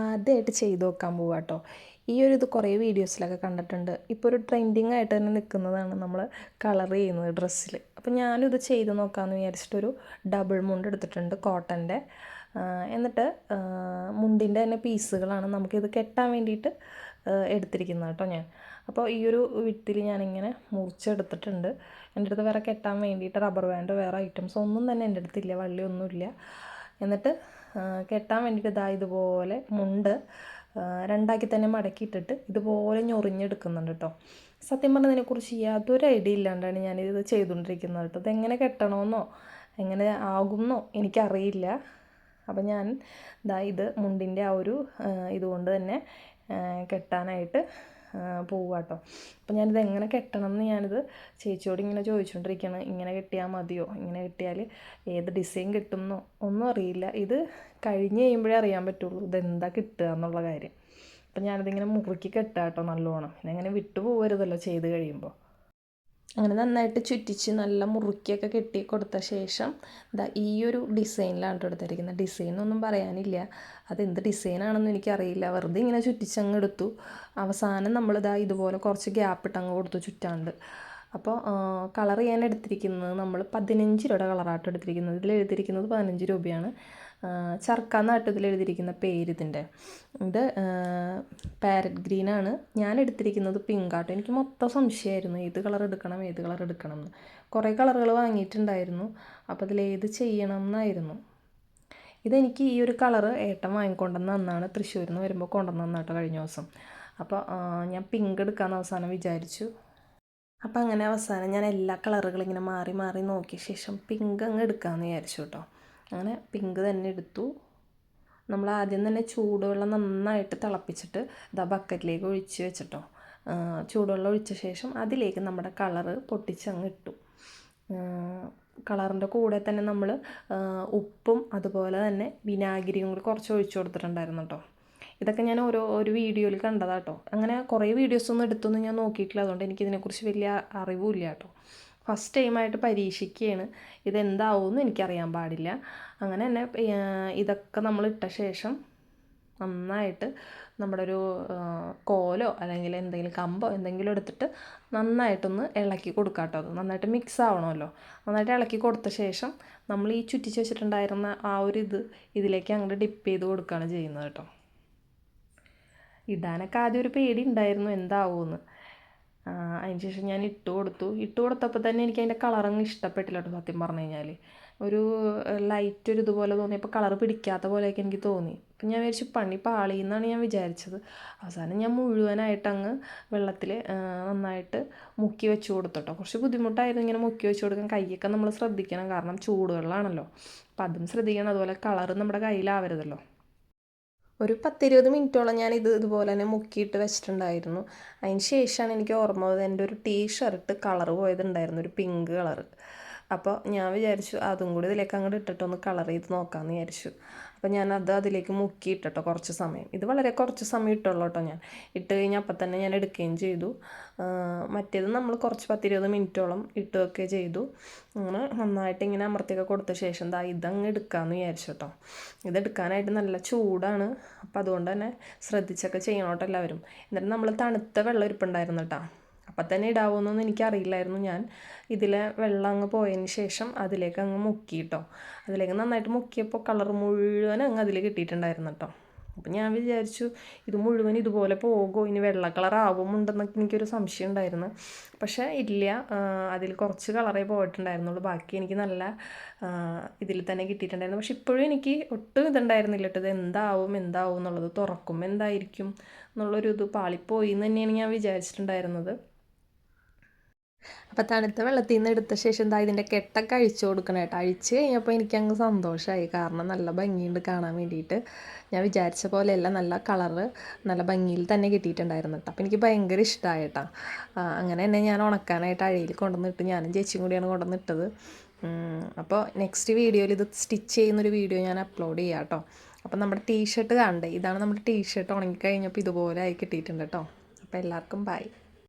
ആദ്യമായിട്ട് ചെയ്ത് നോക്കാൻ പോവുക കേട്ടോ ഈ ഒരു ഇത് കുറേ വീഡിയോസിലൊക്കെ കണ്ടിട്ടുണ്ട്. ഇപ്പോൾ ഒരു ട്രെൻഡിങ് ആയിട്ട് തന്നെ നിൽക്കുന്നതാണ് നമ്മൾ കളർ ചെയ്യുന്നത് ഡ്രസ്സിൽ അപ്പോൾ ഞാനും ഇത് ചെയ്ത് നോക്കാമെന്ന് വിചാരിച്ചിട്ടൊരു ഡബിൾ മുണ്ട് എടുത്തിട്ടുണ്ട് കോട്ടന്റെ. എന്നിട്ട് മുണ്ടിന്റെ തന്നെ പീസുകളാണ് നമുക്കിത് കെട്ടാൻ വേണ്ടിയിട്ട് എടുത്തിരിക്കുന്നത് കേട്ടോ ഞാൻ. അപ്പോൾ ഈ ഒരു വിത്തിൽ ഞാനിങ്ങനെ മുറിച്ചെടുത്തിട്ടുണ്ട്. എന്റെ അടുത്ത് വേറെ കെട്ടാൻ വേണ്ടിയിട്ട് റബ്ബർ ബാൻഡ് വേറെ ഐറ്റംസ് ഒന്നും തന്നെ എന്റെ അടുത്തില്ല വള്ളി ഒന്നുമില്ല എന്നിട്ട് കെട്ടാൻ വേണ്ടിയിട്ട് ഇതാ ഇതുപോലെ മുണ്ട് രണ്ടാക്കി തന്നെ മടക്കിയിട്ടിട്ട് ഇതുപോലെ ഞൊറിഞ്ഞെടുക്കുന്നുണ്ട് കേട്ടോ സത്യം പറഞ്ഞാൽ ഇതിനെക്കുറിച്ച് യാതൊരു ഐഡിയ ഇല്ലാണ്ടാണ് ഞാനിത് ചെയ്തുകൊണ്ടിരിക്കുന്നത് കേട്ടോ ഇതെങ്ങനെ കെട്ടണമെന്നോ എങ്ങനെ ആകുമെന്നോ എനിക്കറിയില്ല. അപ്പം ഞാൻ ഇതാ ഇത് മുണ്ടിന്റെ ആ ഒരു ഇതുകൊണ്ട് തന്നെ കെട്ടാനായിട്ട് പോവുക കേട്ടോ അപ്പം ഞാനിത് എങ്ങനെ കെട്ടണം എന്ന് ഞാനിത് ചേച്ചിയോട് ഇങ്ങനെ ചോദിച്ചുകൊണ്ടിരിക്കുകയാണ് ഇങ്ങനെ കെട്ടിയാൽ മതിയോ? ഇങ്ങനെ കെട്ടിയാൽ ഏത് ഡിസൈൻ കിട്ടുമെന്നോ ഒന്നും അറിയില്ല. ഇത് കഴിഞ്ഞ് കഴിയുമ്പോഴേ അറിയാൻ പറ്റുള്ളൂ ഇതെന്താ കിട്ടുക എന്നുള്ള കാര്യം. അപ്പം ഞാനിതിങ്ങനെ മുറുക്കി കെട്ടുക കേട്ടോ നല്ലോണം. ഇങ്ങനെ വിട്ടു പോകരുതല്ലോ ചെയ്ത് കഴിയുമ്പോൾ അങ്ങനെ നന്നായിട്ട് ചുറ്റിച്ച് നല്ല മുറുക്കിയൊക്കെ കെട്ടി കൊടുത്ത ശേഷം ദാ ഈ ഒരു ഡിസൈനിലാണ് എടുത്തിരിക്കുന്നത്. ഡിസൈനൊന്നും പറയാനില്ല. അതെന്ത് ഡിസൈനാണെന്ന് എനിക്കറിയില്ല. വെറുതെ ഇങ്ങനെ ചുറ്റിച്ചങ്ങ് എടുത്തു. അവസാനം നമ്മളിതാ ഇതുപോലെ കുറച്ച് ഗ്യാപ്പ് ഇട്ടങ്ങ് കൊടുത്തു ചുറ്റാണ്ട്. അപ്പോൾ കളർ ചെയ്യാൻ എടുത്തിരിക്കുന്നത് നമ്മൾ പതിനഞ്ച് രൂപയുടെ കളറായിട്ട് എടുത്തിരിക്കുന്നത്. ഇതിൽ എഴുതിയിരിക്കുന്നത് പതിനഞ്ച് രൂപയാണ്. ചർക്ക നാട്ടത്തിൽ എഴുതിയിരിക്കുന്ന പേര് ഇതിന്റെ ഇത് പാരറ്റ് ഗ്രീനാണ്. ഞാൻ എടുത്തിരിക്കുന്നത് പിങ്കാട്ടോ. എനിക്ക് മൊത്തം സംശയമായിരുന്നു. ഏത് കളർ എടുക്കണം ഏത് കളർ എടുക്കണം എന്ന്. കുറേ കളറുകൾ വാങ്ങിയിട്ടുണ്ടായിരുന്നു. അപ്പോൾ അതിൽ ഏത് ചെയ്യണം എന്നായിരുന്നു. ഇതെനിക്ക് ഈ ഒരു കളർ ഏട്ടൻ വാങ്ങിക്കൊണ്ടെന്ന് അന്നാണ് തൃശ്ശൂരിൽ നിന്ന് വരുമ്പോൾ കൊണ്ടുവന്ന കേട്ടോ കഴിഞ്ഞ ദിവസം. അപ്പോൾ ഞാൻ പിങ്ക് എടുക്കാമെന്ന് അവസാനം വിചാരിച്ചു. അപ്പോൾ അങ്ങനെ അവസാനം ഞാൻ എല്ലാ കളറുകളും ഇങ്ങനെ മാറി മാറി നോക്കിയ ശേഷം പിങ്ക് അങ്ങ് എടുക്കാമെന്ന് വിചാരിച്ചു കേട്ടോ. അങ്ങനെ പിങ്ക് തന്നെ എടുത്തു. നമ്മൾ ആദ്യം തന്നെ ചൂടുവെള്ളം നന്നായിട്ട് തിളപ്പിച്ചിട്ട് ഇതാ ബക്കറ്റിലേക്ക് ഒഴിച്ച് വെച്ചിട്ടോ. ചൂടുവെള്ളം ഒഴിച്ച ശേഷം അതിലേക്ക് നമ്മുടെ കളറ് പൊട്ടിച്ചങ്ങ് ഇട്ടു. കളറിന്റെ കൂടെ തന്നെ നമ്മൾ ഉപ്പും അതുപോലെ തന്നെ വിനാഗിരിയും കൂടി കുറച്ച് ഒഴിച്ചു കൊടുത്തിട്ടുണ്ടായിരുന്നു കേട്ടോ ഇതൊക്കെ ഞാൻ ഓരോ ഒരു വീഡിയോയിൽ കണ്ടതാട്ടോ അങ്ങനെ കുറേ വീഡിയോസൊന്നും എടുത്തൊന്നും ഞാൻ നോക്കിയിട്ടില്ല. അതുകൊണ്ട് എനിക്കിതിനെക്കുറിച്ച് വലിയ അറിവുമില്ല കേട്ടോ ഫസ്റ്റ് ടൈമായിട്ട് പരീക്ഷിക്കുകയാണ് ഇതെന്താവുമെന്ന് എനിക്കറിയാൻ പാടില്ല. അങ്ങനെ തന്നെ ഇതൊക്കെ നമ്മൾ ഇട്ട ശേഷം നന്നായിട്ട് നമ്മുടെ ഒരു കോലോ അല്ലെങ്കിൽ എന്തെങ്കിലും കമ്പോ എന്തെങ്കിലും എടുത്തിട്ട് നന്നായിട്ടൊന്ന് ഇളക്കി കൊടുക്കാം കേട്ടോ അത് നന്നായിട്ട് മിക്സ് ആവണമല്ലോ. നന്നായിട്ട് ഇളക്കി കൊടുത്ത ശേഷം നമ്മൾ ഈ ചുറ്റിച്ച് വെച്ചിട്ടുണ്ടായിരുന്ന ആ ഒരു ഇത് ഇതിലേക്ക് അങ്ങോട്ട് ഡിപ്പ് ചെയ്ത് കൊടുക്കുകയാണ് ചെയ്യുന്നത് കേട്ടോ ഇടാനൊക്കെ ആദ്യം ഒരു പേടി ഉണ്ടായിരുന്നു. എന്താവുമെന്ന് അതിന് ശേഷം ഞാൻ ഇട്ട് കൊടുത്തു. ഇട്ട് കൊടുത്തപ്പോൾ തന്നെ എനിക്ക് അതിന്റെ കളറങ്ങ് ഇഷ്ടപ്പെട്ടില്ല കേട്ടോ സത്യം പറഞ്ഞു കഴിഞ്ഞാൽ ഒരു ലൈറ്റ് ഒരു ഇതുപോലെ തോന്നിയപ്പോൾ കളർ പിടിക്കാത്ത പോലെയൊക്കെ എനിക്ക് തോന്നി. അപ്പം ഞാൻ വിചാരിച്ചു പണി പാളി എന്നാണ് ഞാൻ വിചാരിച്ചത്. അവസാനം ഞാൻ മുഴുവനായിട്ട് അങ്ങ് വെള്ളത്തിൽ നന്നായിട്ട് മുക്കി വെച്ച് കൊടുത്തോട്ടോ കുറച്ച് ബുദ്ധിമുട്ടായിരുന്നു ഇങ്ങനെ മുക്കി വെച്ച് കൊടുക്കാൻ. കൈയൊക്കെ നമ്മൾ ശ്രദ്ധിക്കണം. കാരണം ചൂടുവെള്ളമാണല്ലോ അപ്പം അതും ശ്രദ്ധിക്കണം. അതുപോലെ കളർ നമ്മുടെ കയ്യിലാവരുതല്ലോ. ഒരു പത്തിരുപത് മിനിറ്റോളം ഞാൻ ഇത് ഇതുപോലെ തന്നെ മുക്കിയിട്ട് വെച്ചിട്ടുണ്ടായിരുന്നു. അതിന് ശേഷമാണ് എനിക്ക് ഓർമ്മ വന്നത് എന്റെ ഒരു ടീ ഷർട്ട് കളർ പോയതുണ്ടായിരുന്നു ഒരു പിങ്ക് കളർ അപ്പോൾ ഞാൻ വിചാരിച്ചു അതും കൂടി ഇതിലേക്ക് അങ്ങോട്ട് ഇട്ടിട്ടൊന്ന് കളർ ചെയ്ത് നോക്കാമെന്ന് വിചാരിച്ചു. അപ്പോൾ ഞാൻ അത് അതിലേക്ക് മുക്കി ഇട്ടിട്ടോ കുറച്ച് സമയം. ഇത് വളരെ കുറച്ച് സമയം ഇട്ടുള്ളൂ കേട്ടോ ഞാൻ. ഇട്ട് കഴിഞ്ഞാൽ അപ്പം തന്നെ ഞാൻ എടുക്കുകയും ചെയ്തു. മറ്റേത് നമ്മൾ കുറച്ച് പത്തിരുപത് മിനിറ്റോളം ഇട്ട് വെക്കുകയും ചെയ്തു. അങ്ങനെ നന്നായിട്ട് ഇങ്ങനെ അമർത്തിയൊക്കെ കൊടുത്ത ശേഷം ദാ ഇതങ്ങ് എടുക്കാമെന്ന് വിചാരിച്ചു കേട്ടോ ഇതെടുക്കാനായിട്ട് നല്ല ചൂടാണ്. അപ്പം അതുകൊണ്ട് തന്നെ ശ്രദ്ധിച്ചൊക്കെ ചെയ്യണം കേട്ടോ എല്ലാവരും. എന്നിട്ട് നമ്മൾ തണുത്ത വെള്ളം ഇരിപ്പുണ്ടായിരുന്നു കേട്ടോ അപ്പം തന്നെ ഇടാവുമെന്നൊന്നും എനിക്കറിയില്ലായിരുന്നു ഞാൻ. ഇതിലെ വെള്ളം അങ്ങ് പോയതിന് ശേഷം അതിലേക്ക് അങ്ങ് മുക്കി കേട്ടോ അതിലേക്ക് നന്നായിട്ട് മുക്കിയപ്പോൾ കളർ മുഴുവൻ അങ്ങ് അതിൽ കിട്ടിയിട്ടുണ്ടായിരുന്നു കേട്ടോ അപ്പം ഞാൻ വിചാരിച്ചു ഇത് മുഴുവൻ ഇതുപോലെ പോകുമോ ഇനി വെള്ള കളർ ആവുമുണ്ടെന്നൊക്കെ എനിക്കൊരു സംശയം ഉണ്ടായിരുന്നു. പക്ഷേ ഇല്ല അതിൽ കുറച്ച് കളറേ പോയിട്ടുണ്ടായിരുന്നുള്ളൂ. ബാക്കി എനിക്ക് നല്ല ഇതിൽ തന്നെ കിട്ടിയിട്ടുണ്ടായിരുന്നു. പക്ഷെ ഇപ്പോഴും എനിക്ക് ഒട്ടും ഇതുണ്ടായിരുന്നില്ല കേട്ടോ. ഇത് എന്താവും എന്താവും എന്നുള്ളത്. തുറക്കും എന്തായിരിക്കും എന്നുള്ളൊരു ഇത് പാളിപ്പോയി എന്ന് തന്നെയാണ് ഞാൻ വിചാരിച്ചിട്ടുണ്ടായിരുന്നത്. അപ്പോൾ തണുത്ത വെള്ളത്തിൽ നിന്ന് എടുത്ത ശേഷം എന്താ ഇതിന്റെ കെട്ടൊക്കെ അഴിച്ചു കൊടുക്കണം കേട്ടോ. അഴിച്ച് കഴിഞ്ഞപ്പോൾ എനിക്കങ്ങ് സന്തോഷമായി കാരണം നല്ല ഭംഗിയുണ്ട് കാണാൻ വേണ്ടിയിട്ട്. ഞാൻ വിചാരിച്ച പോലെയല്ല നല്ല കളറ് നല്ല ഭംഗിയിൽ തന്നെ കിട്ടിയിട്ടുണ്ടായിരുന്നു കേട്ടോ. അപ്പോൾ എനിക്ക് ഭയങ്കര ഇഷ്ടമായി കേട്ടോ. അങ്ങനെ തന്നെ ഞാൻ ഉണക്കാനായിട്ട് അഴയിൽ കൊണ്ടുവന്നിട്ട് ഞാനും ചേച്ചിയും കൂടിയാണ് കൊണ്ടുവന്നിട്ടത്. അപ്പോൾ നെക്സ്റ്റ് വീഡിയോയിൽ ഇത് സ്റ്റിച്ച് ചെയ്യുന്നൊരു വീഡിയോ ഞാൻ അപ്ലോഡ് ചെയ്യാം കേട്ടോ. അപ്പോൾ നമ്മുടെ ടീഷർട്ട് കാണണ്ടേ ഇതാണ് നമ്മുടെ ടീഷർട്ട് ഉണങ്ങിക്കഴിഞ്ഞപ്പോൾ ഇതുപോലെ ആയി കിട്ടിയിട്ടുണ്ട് കേട്ടോ. അപ്പോൾ എല്ലാവർക്കും ബൈ